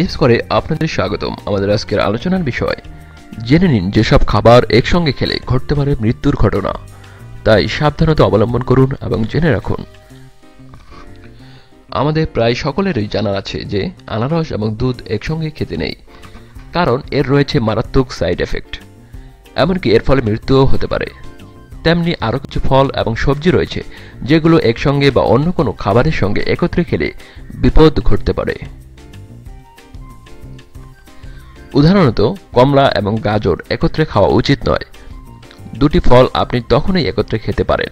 Tips করে আপনাদের স্বাগতম আমাদের আজকের আলোচনার বিষয়। জেনে নিন যেসব খাবার একসঙ্গে খেলে ঘটতে পারে মৃত্যুর ঘটনা। তাই সাবধানতা অবলম্বন করুন এবং জেনে রাখুন। আমাদের প্রায় সকলেরই জানা আছে যে আনারস এবং দুধ একসঙ্গে খেতে নেই, কারণ এর রয়েছে মারাত্মক সাইড এফেক্ট। এমনকি এর ফলে মৃত্যুও হতে পারে। তেমনি আরও কিছু ফল এবং সবজি রয়েছে, যেগুলো একসঙ্গে বা অন্য কোনো খাবারের সঙ্গে একত্রে খেলে বিপদ ঘটতে পারে। উদাহরণত, কমলা এবং গাজর একত্রে খাওয়া উচিত নয়। দুটি ফল আপনি তখনই একত্রে খেতে পারেন,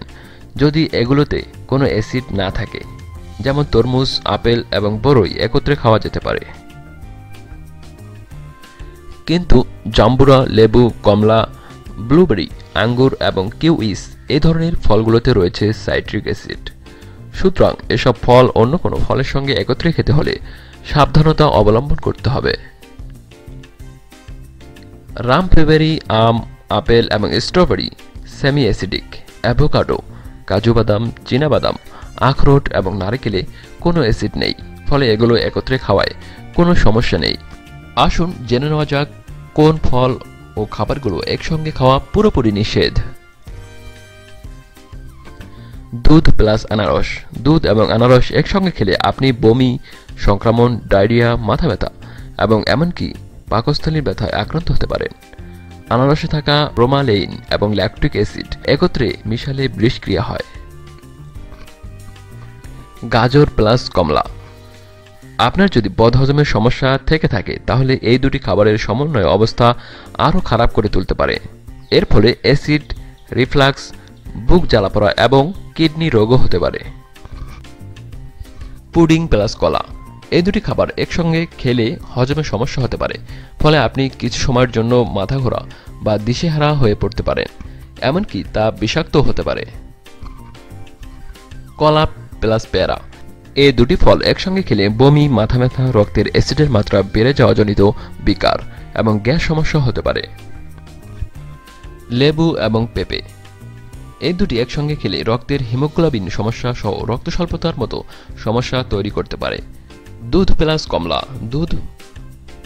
যদি এগুলোতে কোনো অ্যাসিড না থাকে, যেমন তরমুজ, আপেল এবং বরই একত্রে খাওয়া যেতে পারে। কিন্তু জাম্বুরা, লেবু, কমলা, ব্লুবেরি, আঙ্গুর এবং কিউইস এ ধরনের ফলগুলোতে রয়েছে সাইট্রিক অ্যাসিড। সুতরাং এসব ফল অন্য কোনো ফলের সঙ্গে একত্রে খেতে হলে সাবধানতা অবলম্বন করতে হবে। রামফেবেরি আম, আপেল এবং স্ট্রবেরি সেমি অ্যাসিডিক অ্যাভোকাডো, কাজু বাদাম বাদাম, আখরোট এবং নারকেলে কোনো অ্যাসিড নেই, ফলে এগুলো একত্রে খাওয়ায়, কোনো সমস্যা নেই। আসুন জেনে নেওয়া যাক কোন ফল ও খাবারগুলো একসঙ্গে খাওয়া পুরোপুরি নিষেধ। দুধ প্লাস আনারস। দুধ এবং আনারস একসঙ্গে খেলে আপনি বমি, সংক্রমণ, ডায়রিয়া, মাথা ব্যথা এবং এমনকি পাকস্থলীর ব্যথায় আক্রান্ত হতে পারেন আনারসে থাকা ব্রোমালেইন এবং ল্যাকটিক অ্যাসিড একত্রে মিশালে বিষক্রিয়া হয়। গাজর প্লাস কমলা। আপনার যদি বদহজমের সমস্যা থেকে থাকে, তাহলে এই দুটি খাবারের সমন্বয় অবস্থা আরও খারাপ করে তুলতে পারে। এর ফলে অ্যাসিড, রিফ্লাক্স, বুক জ্বালা পড়া এবং কিডনি রোগও হতে পারে। পুডিং প্লাস কলা। এই দুটি খাবার একসঙ্গে খেলে হজমের সমস্যা হতে পারে। ফলে আপনি কিছু সময়ের জন্য মাথা ঘোরা বা দিশেহারা হয়ে পড়তে পারেন। এমনকি তা বিষাক্ত হতে পারে। কলা প্লাস পেয়ারা। এই দুটি ফল একসঙ্গে খেলে বমি মাথা ব্যথা রক্তের অ্যাসিডের মাত্রা বেড়ে যাওয়া জনিত বিকার এবং গ্যাস সমস্যা হতে পারে। লেবু এবং পেঁপে। এই দুটি একসঙ্গে খেলে রক্তের হিমোগ্লোবিন সমস্যা সহ রক্ত স্বল্পতার মতো সমস্যা তৈরি করতে পারে। দুধ প্লাস কমলা। দুধ,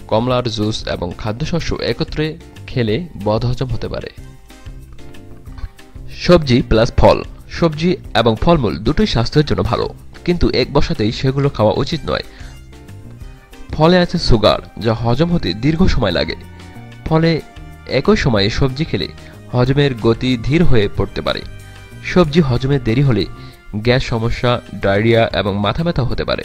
কমলার জুস এবং খাদ্যশস্য একত্রে খেলে বদহজম হতে পারে। সবজি প্লাস ফল। সবজি এবং ফলমূল দুটোই স্বাস্থ্যের জন্য ভালো, কিন্তু এক বসাতেই সেগুলো খাওয়া উচিত নয়। ফলে আছে সুগার, যা হজম হতে দীর্ঘ সময় লাগে। ফলে একই সময়ে সবজি খেলে হজমের গতি ধীর হয়ে পড়তে পারে। সবজি হজমে দেরি হলে গ্যাস সমস্যা, ডায়রিয়া এবং মাথা ব্যথা হতে পারে।